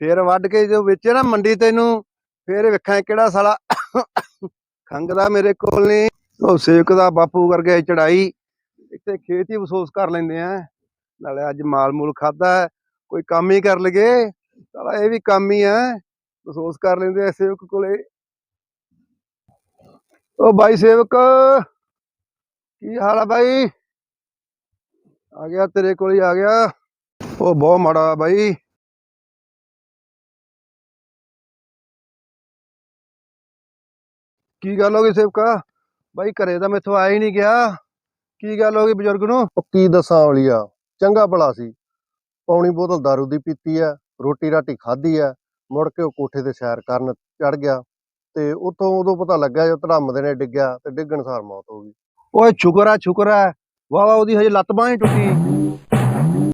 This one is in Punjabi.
ਫੇਰ ਵੱਢ ਕੇ ਜੋ ਵੇਚੇ ਨਾ ਮੰਡੀ ਤੈਨੂੰ ਫੇਰ ਵੇਖਾਂ ਕਿਹੜਾ ਸਾਲਾ ਖੰਗਦਾ ਮੇਰੇ ਕੋਲ ਨਹੀਂ ਉਹ ਸੇਵਕ ਦਾ ਬਾਪੂ ਵਰਗੇ ਚੜਾਈ, ਇੱਥੇ ਖੇਤ ਹੀ ਅਫਸੋਸ ਕਰ ਲੈਂਦੇ ਆ। ਨਾਲੇ ਅੱਜ ਮਾਲ ਮੂਲ ਖਾਦਾ ਕੋਈ ਕੰਮ ਹੀ ਕਰ ਲਗੇ ਸਾਲਾ ਇਹ ਵੀ ਕੰਮ ਹੀ ਆ, ਅਫਸੋਸ ਕਰ ਲੈਂਦੇ ਆ ਸੇਵਕ ਕੋਲੇ। ਉਹ ਬਾਈ ਸੇਵਕ, ਕੀ ਹਾਲ ਆ ਬਾਈ? ਆ ਗਿਆ ਤੇਰੇ ਕੋਲ ਹੀ ਆ ਗਿਆ। ਉਹ ਬਹੁਤ ਮਾੜਾ ਬਾਈ। ਕੀ ਗੱਲ ਹੋ ਗਈ ਸੇਵਕਾ? ਬਾਈ ਘਰੇ ਤਾਂ ਮੈਥੋਂ ਆਇਆ ਹੀ ਨਹੀਂ ਗਿਆ। ਕੀ ਗੱਲ ਹੋ ਗਈ ਬਜ਼ੁਰਗ ਨੂੰ? ਉਹ ਕੀ ਦੱਸਾਂ ਔਲੀਆ ਚੰਗਾ ਭਲਾ ਸੀ। ਪੌਣੀ ਬੋਤਲ ਦਾਰੂ ਦੀ ਪੀਤੀ ਆ ਰੋਟੀ ਰਾਟੀ ਖਾਧੀ ਆ ਮੁੜ ਕੇ ਉਹ ਕੋਠੇ ਤੇ ਸੈਰ ਕਰਨ ਚੜ ਗਿਆ ਤੇ ਉਤੋਂ ਉਦੋਂ ਪਤਾ ਲੱਗਾ ਜਦੋਂ ਧੜਮਦੇ ਨੇ ਡਿੱਗਿਆ ਤੇ ਡਿੱਗਣ ਸਾਰ ਮੌਤ ਹੋ ਗਈ। ਓਏ ਸ਼ੁਕਰ ਆ ਸ਼ੁਕਰ ਆ। ਵਾਹ ਵਾਹ ਉਹਦੀ ਹਜੇ ਲੱਤ ਬਾਂਹ ਹੀ ਟੁੱਟੀ।